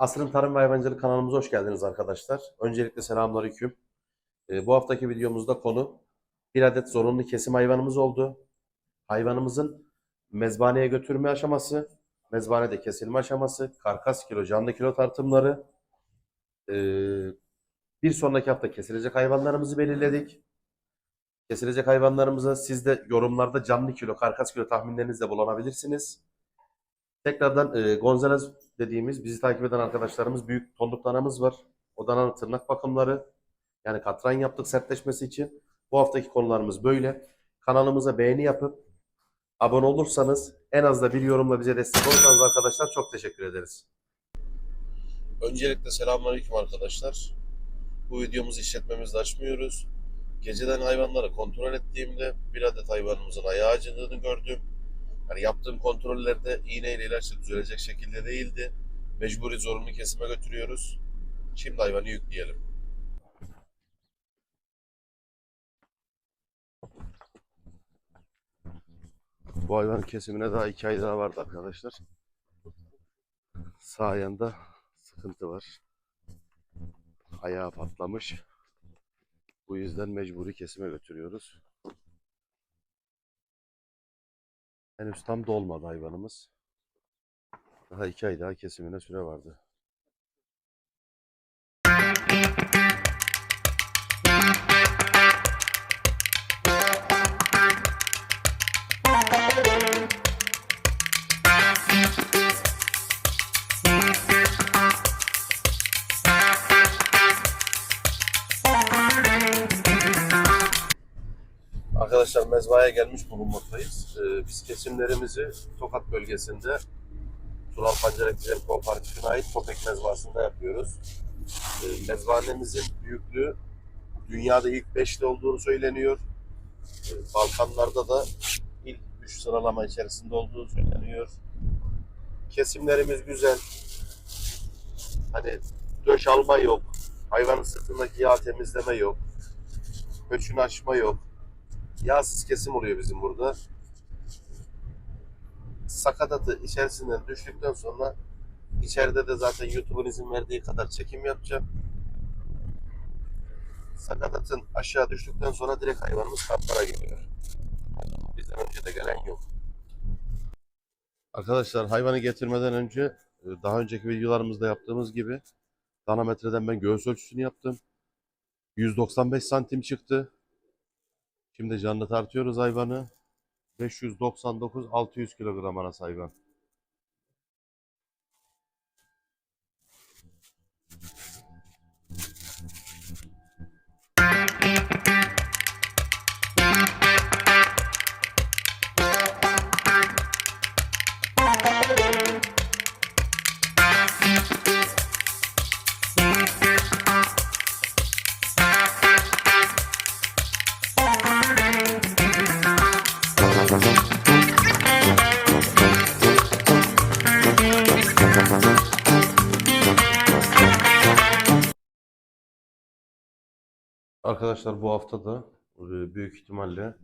Asrın Tarım ve Hayvancılık kanalımıza hoş geldiniz arkadaşlar. Öncelikle selamünaleyküm. Ee, bu haftaki videomuzda konu bir adet zorunlu kesim hayvanımız oldu. Hayvanımızın mezbaneye götürme aşaması, mezbanede kesilme aşaması, karkas kilo, canlı kilo tartımları. Ee, bir sonraki hafta kesilecek hayvanlarımızı belirledik. Kesilecek hayvanlarımıza siz de yorumlarda canlı kilo, karkas kilo tahminlerinizle bulunabilirsiniz. Tekrardan e, Gonzales dediğimiz bizi takip eden arkadaşlarımız büyük tonluk danamız var. O tırnak bakımları yani katran yaptık sertleşmesi için. Bu haftaki konularımız böyle. Kanalımıza beğeni yapıp abone olursanız en az da bir yorumla bize destek olursanız arkadaşlar çok teşekkür ederiz. Öncelikle selamünaleyküm arkadaşlar. Bu videomuzu işletmemizde açmıyoruz. Geceden hayvanları kontrol ettiğimde bir adet hayvanımızın ayağı acıdığını gördüm. Yani yaptığım kontrollerde iğne ile ilaçla düzelecek şekilde değildi. Mecburi zorunlu kesime götürüyoruz. Şimdi hayvanı yükleyelim. Bu hayvanın kesimine daha iki ay daha vardı arkadaşlar. Sağ ayağında sıkıntı var. Ayağı patlamış. Bu yüzden mecburi kesime götürüyoruz. Henüz tam dolmadı hayvanımız. Daha iki ay daha kesimine süre vardı. Mezbaya gelmiş bulunmaktayız. Ee, biz kesimlerimizi Tokat bölgesinde Tural Pancarek Ticaret Kooperatifine ait Topek mezbasında yapıyoruz. Mezbahanemizin büyüklüğü dünyada ilk 5'te olduğunu söyleniyor. Ee, Balkanlarda da ilk 3 sıralama içerisinde olduğu söyleniyor. Kesimlerimiz güzel. Hani döş alma yok. Hayvanın sırtındaki yağ temizleme yok. Göçünü açma yok. Yağsız kesim oluyor bizim burada. Sakatatı içerisinden düştükten sonra içeride de zaten YouTube'un izin verdiği kadar çekim yapacağım. Sakatatın aşağı düştükten sonra direkt hayvanımız kamplara geliyor. Bizden önce de gelen yok. Arkadaşlar hayvanı getirmeden önce e, daha önceki videolarımızda yaptığımız gibi danametreden ben göğüs ölçüsünü yaptım. 195 santim çıktı. Şimdi canlı tartıyoruz hayvanı. 599 600 kilogram arası hayvan. Arkadaşlar bu hafta da e, büyük ihtimalle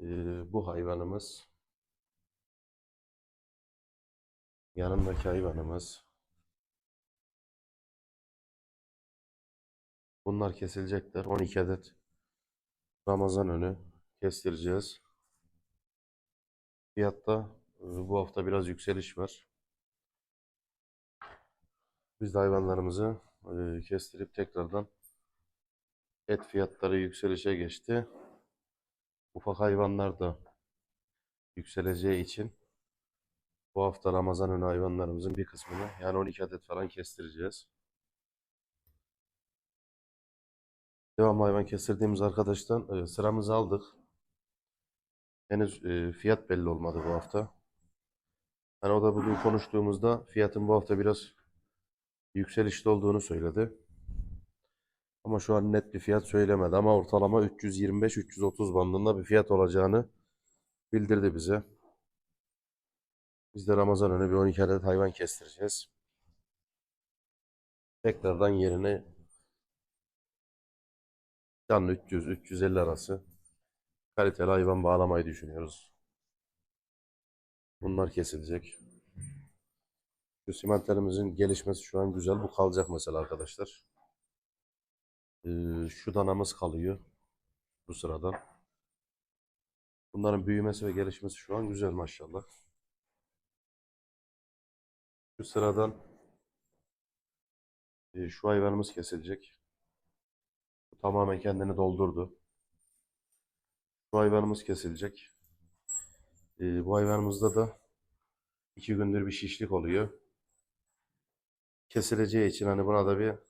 e, bu hayvanımız yanındaki hayvanımız bunlar kesilecekler. 12 adet Ramazan önü kestireceğiz. Fiyatta e, bu hafta biraz yükseliş var. Biz de hayvanlarımızı kestirip tekrardan et fiyatları yükselişe geçti. Ufak hayvanlar da yükseleceği için bu hafta Ramazan önü hayvanlarımızın bir kısmını yani 12 adet falan kestireceğiz. Devam hayvan kestirdiğimiz arkadaştan e, sıramızı aldık. Henüz e, fiyat belli olmadı bu hafta. Hani o da bugün konuştuğumuzda fiyatın bu hafta biraz yükselişte olduğunu söyledi. Ama şu an net bir fiyat söylemedi ama ortalama 325-330 bandında bir fiyat olacağını bildirdi bize. Biz de Ramazan önü bir 12 adet hayvan kestireceğiz. Tekrardan yerine canlı 300-350 arası kaliteli hayvan bağlamayı düşünüyoruz. Bunlar kesilecek. Şu simenterimizin gelişmesi şu an güzel. Bu kalacak mesela arkadaşlar. Şu danamız kalıyor. Bu sıradan. Bunların büyümesi ve gelişmesi şu an güzel maşallah. Şu sıradan şu hayvanımız kesilecek. Bu tamamen kendini doldurdu. Şu hayvanımız kesilecek. Bu hayvanımızda da iki gündür bir şişlik oluyor. Kesileceği için hani buna da bir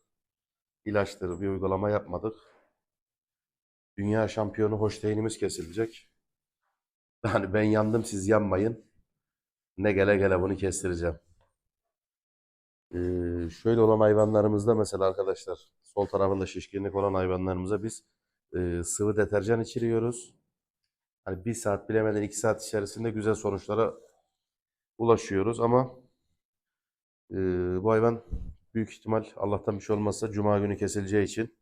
ilaçtır, bir uygulama yapmadık. Dünya şampiyonu Holstein'imiz kesilecek. Yani ben yandım siz yanmayın. Ne gele gele bunu kestireceğim. Ee, şöyle olan hayvanlarımızda mesela arkadaşlar sol tarafında şişkinlik olan hayvanlarımıza biz e, sıvı deterjan içiriyoruz. Hani bir saat bilemeden iki saat içerisinde güzel sonuçlara ulaşıyoruz ama e, bu hayvan büyük ihtimal Allah'tan bir şey olmazsa Cuma günü kesileceği için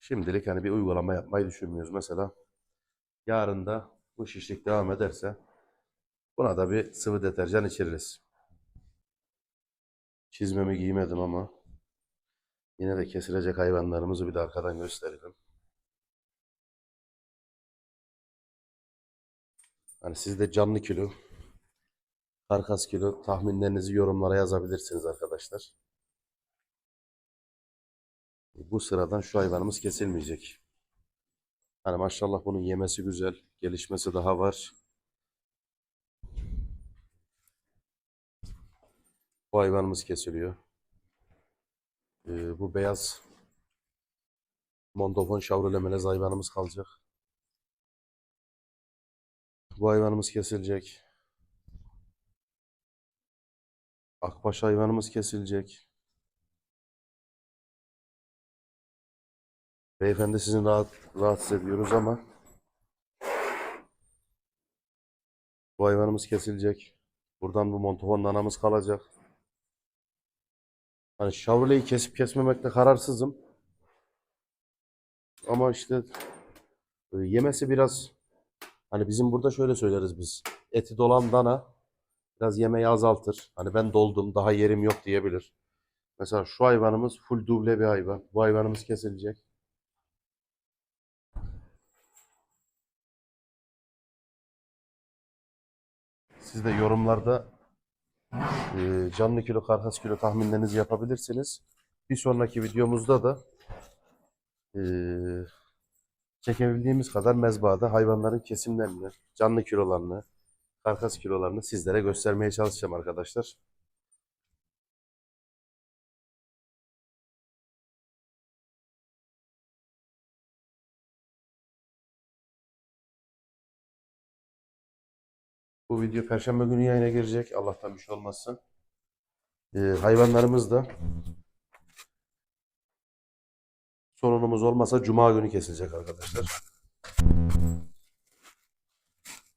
şimdilik hani bir uygulama yapmayı düşünmüyoruz. Mesela yarın da bu şişlik devam ederse buna da bir sıvı deterjan içiririz. Çizmemi giymedim ama yine de kesilecek hayvanlarımızı bir de arkadan gösterelim. Hani siz de canlı kilo, karkas kilo tahminlerinizi yorumlara yazabilirsiniz arkadaşlar. Bu sıradan şu hayvanımız kesilmeyecek. Hani maşallah bunun yemesi güzel, gelişmesi daha var. Bu hayvanımız kesiliyor. Ee, bu beyaz Montofon Chevrolet melez hayvanımız kalacak. Bu hayvanımız kesilecek. Akbaş hayvanımız kesilecek. Beyefendi sizin rahat, rahatsız ediyoruz ama bu hayvanımız kesilecek. Buradan bu Montofon danamız kalacak. Hani Chevrolet'i kesip kesmemekte kararsızım. Ama işte e, yemesi biraz hani bizim burada şöyle söyleriz biz. Eti dolan dana biraz yemeği azaltır. Hani ben doldum daha yerim yok diyebilir. Mesela şu hayvanımız full duble bir hayvan. Bu hayvanımız kesilecek. Siz de yorumlarda canlı kilo, karkas kilo tahminlerinizi yapabilirsiniz. Bir sonraki videomuzda da çekebildiğimiz kadar mezbahada hayvanların kesimlerini, canlı kilolarını, karkas kilolarını sizlere göstermeye çalışacağım arkadaşlar. Bu video Perşembe günü yayına girecek. Allah'tan bir şey olmasın. Ee, hayvanlarımız da sorunumuz olmasa Cuma günü kesilecek arkadaşlar.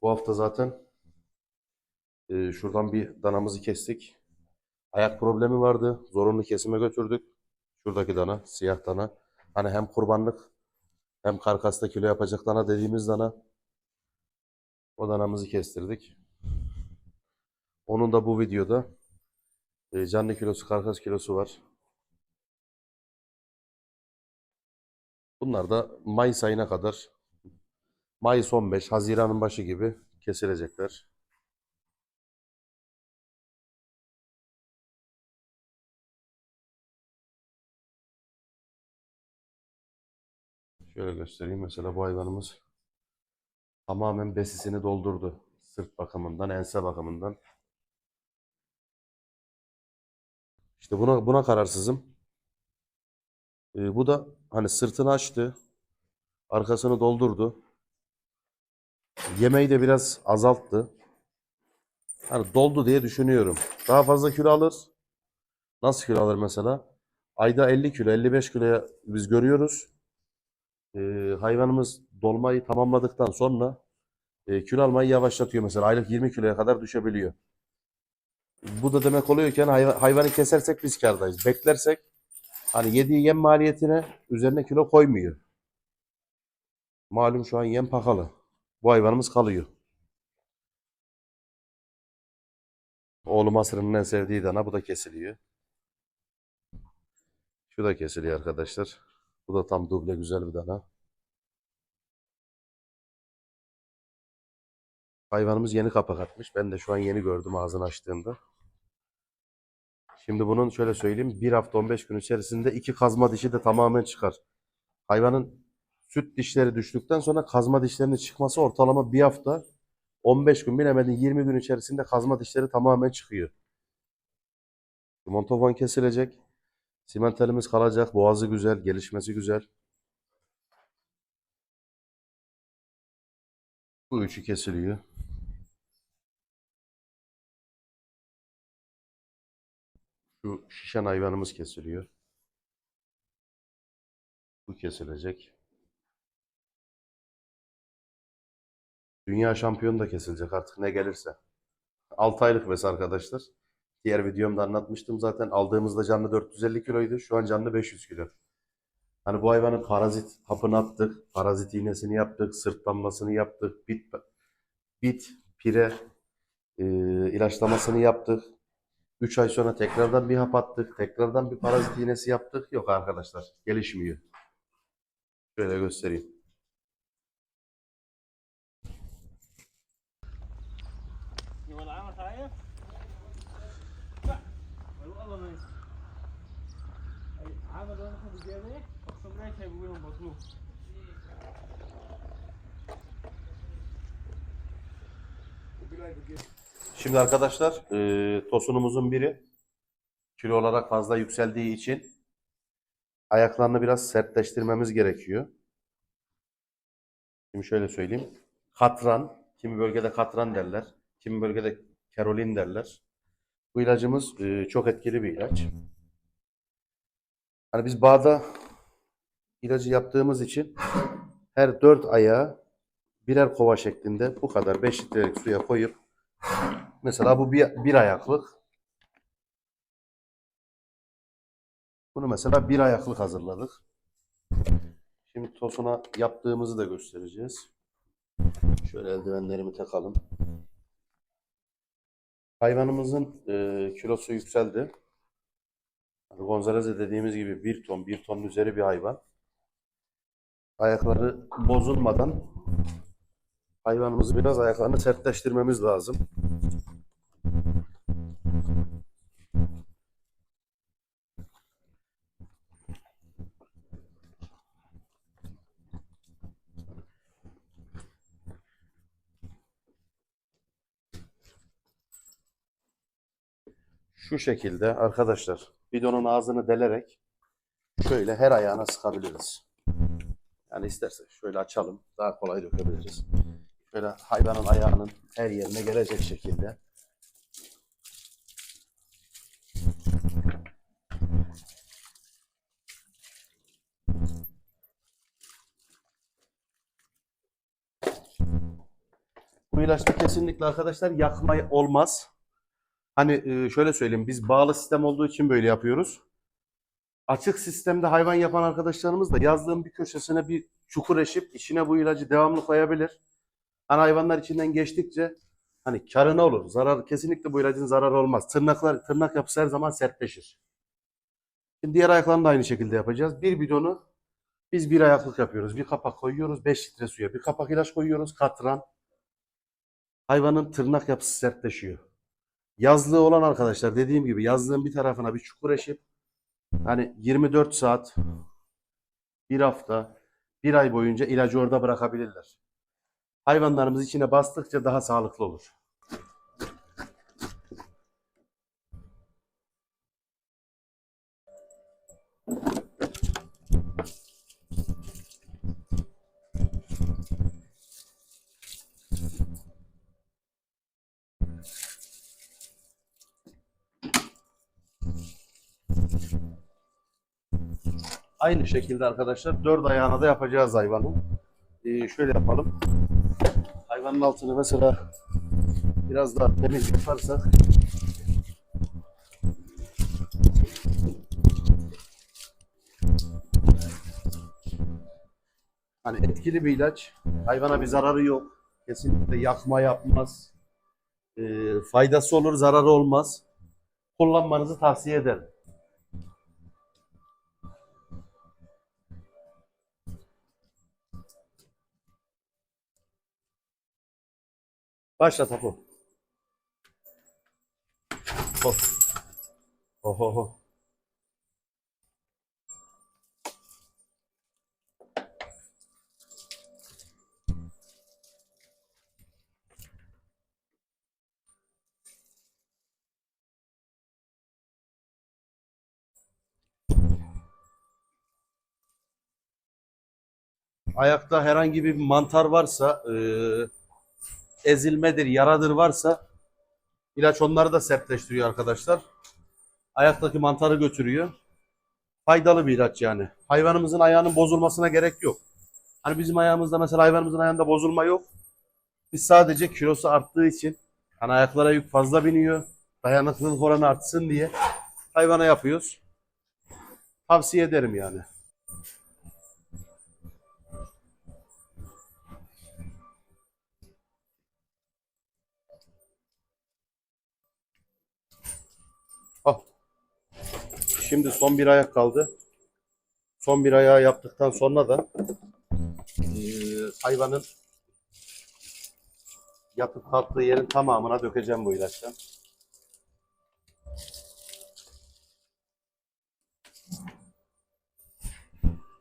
Bu hafta zaten e, şuradan bir danamızı kestik. Ayak problemi vardı. Zorunlu kesime götürdük. Şuradaki dana, siyah dana. Hani hem kurbanlık hem karkasta kilo yapacak dana dediğimiz dana. O danamızı kestirdik. Onun da bu videoda e, canlı kilosu, karkas kilosu var. Bunlar da Mayıs ayına kadar Mayıs 15, Haziran'ın başı gibi kesilecekler. Şöyle göstereyim. Mesela bu hayvanımız tamamen besisini doldurdu. Sırt bakımından, ense bakımından. İşte buna buna kararsızım. Ee, bu da hani sırtını açtı. Arkasını doldurdu. Yemeği de biraz azalttı. Hani doldu diye düşünüyorum. Daha fazla kilo alır. Nasıl kilo alır mesela? Ayda 50 kilo, 55 kiloya biz görüyoruz. Ee, hayvanımız dolmayı tamamladıktan sonra e, kilo almayı yavaşlatıyor mesela. Aylık 20 kiloya kadar düşebiliyor. Bu da demek oluyor ki hani hayvan, hayvanı kesersek biz kârdayız. Beklersek hani yediği yem maliyetine üzerine kilo koymuyor. Malum şu an yem pahalı. Bu hayvanımız kalıyor. Oğlum Asır'ın en sevdiği dana bu da kesiliyor. Şu da kesiliyor arkadaşlar. Bu da tam duble güzel bir dana. Hayvanımız yeni kapak atmış. Ben de şu an yeni gördüm ağzını açtığında. Şimdi bunun şöyle söyleyeyim. Bir hafta 15 gün içerisinde iki kazma dişi de tamamen çıkar. Hayvanın süt dişleri düştükten sonra kazma dişlerinin çıkması ortalama bir hafta 15 gün bilemedin 20 gün içerisinde kazma dişleri tamamen çıkıyor. Montofon kesilecek. Simentelimiz kalacak. Boğazı güzel. Gelişmesi güzel. Bu üçü kesiliyor. Şu şişen hayvanımız kesiliyor. Bu kesilecek. Dünya şampiyonu da kesilecek artık ne gelirse. 6 aylık bes arkadaşlar. Diğer videomda anlatmıştım zaten. Aldığımızda canlı 450 kiloydu. Şu an canlı 500 kilo. Hani bu hayvanın parazit hapını attık. Parazit iğnesini yaptık. Sırtlanmasını yaptık. Bit, bit pire e, ilaçlamasını yaptık. 3 ay sonra tekrardan bir hap attık. Tekrardan bir parazit iğnesi yaptık. Yok arkadaşlar. Gelişmiyor. Şöyle göstereyim. Şimdi arkadaşlar e, tosunumuzun biri kilo olarak fazla yükseldiği için ayaklarını biraz sertleştirmemiz gerekiyor. Şimdi şöyle söyleyeyim. Katran, kimi bölgede katran derler, kimi bölgede kerolin derler. Bu ilacımız e, çok etkili bir ilaç. Hani biz bağda ilacı yaptığımız için her dört ayağı birer kova şeklinde bu kadar 5 litrelik suya koyup Mesela bu bir, bir ayaklık. Bunu mesela bir ayaklık hazırladık. Şimdi tosuna yaptığımızı da göstereceğiz. Şöyle eldivenlerimi takalım. Hayvanımızın e, kilosu yükseldi. Gonzalez'e dediğimiz gibi bir ton, bir tonun üzeri bir hayvan. Ayakları bozulmadan hayvanımızı biraz ayaklarını sertleştirmemiz lazım. Şu şekilde arkadaşlar bidonun ağzını delerek şöyle her ayağına sıkabiliriz. Yani istersek şöyle açalım daha kolay dökebiliriz. Şöyle hayvanın ayağının her yerine gelecek şekilde. Bu ilaçta kesinlikle arkadaşlar yakma olmaz. Hani e, şöyle söyleyeyim biz bağlı sistem olduğu için böyle yapıyoruz. Açık sistemde hayvan yapan arkadaşlarımız da yazlığın bir köşesine bir çukur eşip içine bu ilacı devamlı koyabilir. Hani hayvanlar içinden geçtikçe hani karına olur. Zarar kesinlikle bu ilacın zararı olmaz. Tırnaklar tırnak yapısı her zaman sertleşir. Şimdi diğer ayaklarını da aynı şekilde yapacağız. Bir bidonu biz bir ayaklık yapıyoruz. Bir kapak koyuyoruz 5 litre suya. Bir kapak ilaç koyuyoruz katran. Hayvanın tırnak yapısı sertleşiyor. Yazlığı olan arkadaşlar dediğim gibi yazlığın bir tarafına bir çukur eşip hani 24 saat bir hafta bir ay boyunca ilacı orada bırakabilirler. Hayvanlarımız içine bastıkça daha sağlıklı olur. Aynı şekilde arkadaşlar dört ayağına da yapacağız hayvanın. Ee, şöyle yapalım. Hayvanın altını mesela biraz daha temiz yaparsak hani etkili bir ilaç. Hayvana bir zararı yok. Kesinlikle yakma yapmaz. e, faydası olur, zararı olmaz. Kullanmanızı tavsiye ederim. Başla Tapu. Hop. Oho. Ayakta herhangi bir mantar varsa, e, ezilmedir, yaradır varsa ilaç onları da sertleştiriyor arkadaşlar. Ayaktaki mantarı götürüyor. Faydalı bir ilaç yani. Hayvanımızın ayağının bozulmasına gerek yok. Hani bizim ayağımızda mesela hayvanımızın ayağında bozulma yok. Biz sadece kilosu arttığı için hani ayaklara yük fazla biniyor. Dayanıklılık oranı artsın diye hayvana yapıyoruz. Tavsiye ederim yani. Şimdi son bir ayak kaldı. Son bir ayağı yaptıktan sonra da eee, hayvanın yatıp kalktığı yerin tamamına dökeceğim bu ilaçtan.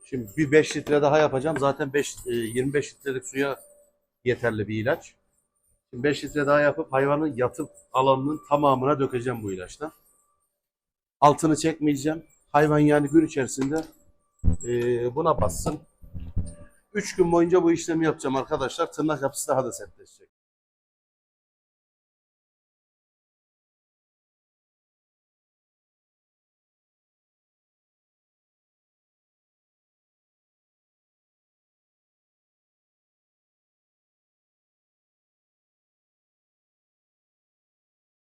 Şimdi bir 5 litre daha yapacağım. Zaten 5 e, 25 litrelik suya yeterli bir ilaç. Şimdi 5 litre daha yapıp hayvanın yatıp alanının tamamına dökeceğim bu ilaçtan. Altını çekmeyeceğim. Hayvan yani gün içerisinde e, buna bassın. 3 gün boyunca bu işlemi yapacağım arkadaşlar. Tırnak yapısı daha da sertleşecek.